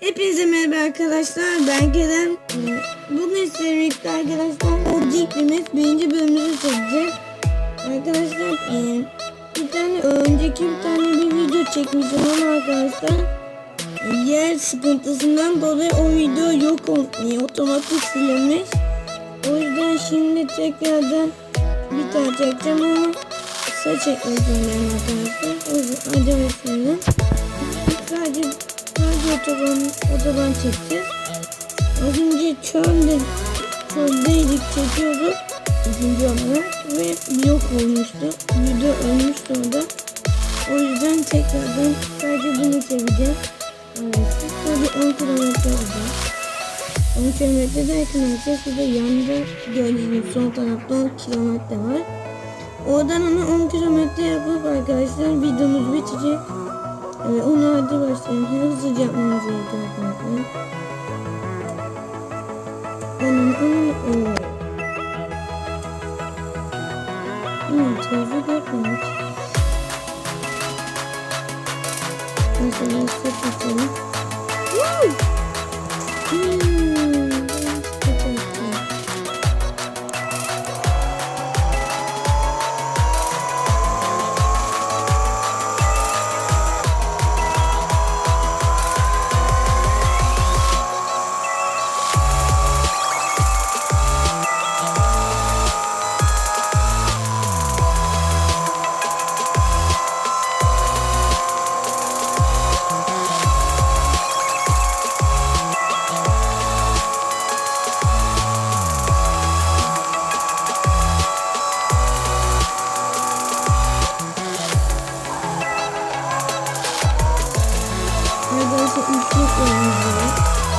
Hepinize merhaba arkadaşlar. Ben Kerem. Bugün sizlerle birlikte arkadaşlar o diklimiz birinci bölümümüzü çekeceğiz. Arkadaşlar e, bir tane önceki bir tane bir video çekmişim ama arkadaşlar e, yer sıkıntısından dolayı o video yok olmuş. Otomatik silinmiş. O yüzden şimdi tekrardan bir tane çekeceğim ama kısa çekmek arkadaşlar. O yüzden acele etmeyin. Sadece sadece otoban, otoban çekeceğiz. Az önce çölde, çöldeydik çekiyorduk. İkinci olarak ve yok olmuştu. Video ölmüştü orada. O yüzden tekrardan sadece bunu çekeceğiz. Evet. Sadece 10 kilometre olacak. 10 kilometre derken arkadaşlar şurada yanda gördüğünüz sol tarafta 10 kilometre var. Oradan onu 10 kilometre yapıp arkadaşlar videomuz bitecek. Evet, onu hadi başlayalım. Hızlıca yapmamız gerekiyor. Onun onu o. Hmm, trafik yapmamış. Mesela set açalım. Woo! Hmm, 見てい。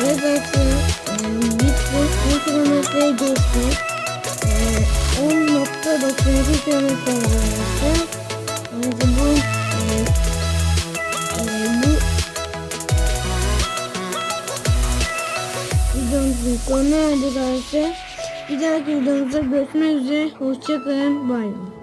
Evet arkadaşlar e, bitti. 10 kilometreyi geçti. E, 10.92 kilometre oldu e, bu videomuzun sonuna erdik arkadaşlar. Bir dahaki videomuzda görüşmek üzere. Hoşçakalın. Bay bay.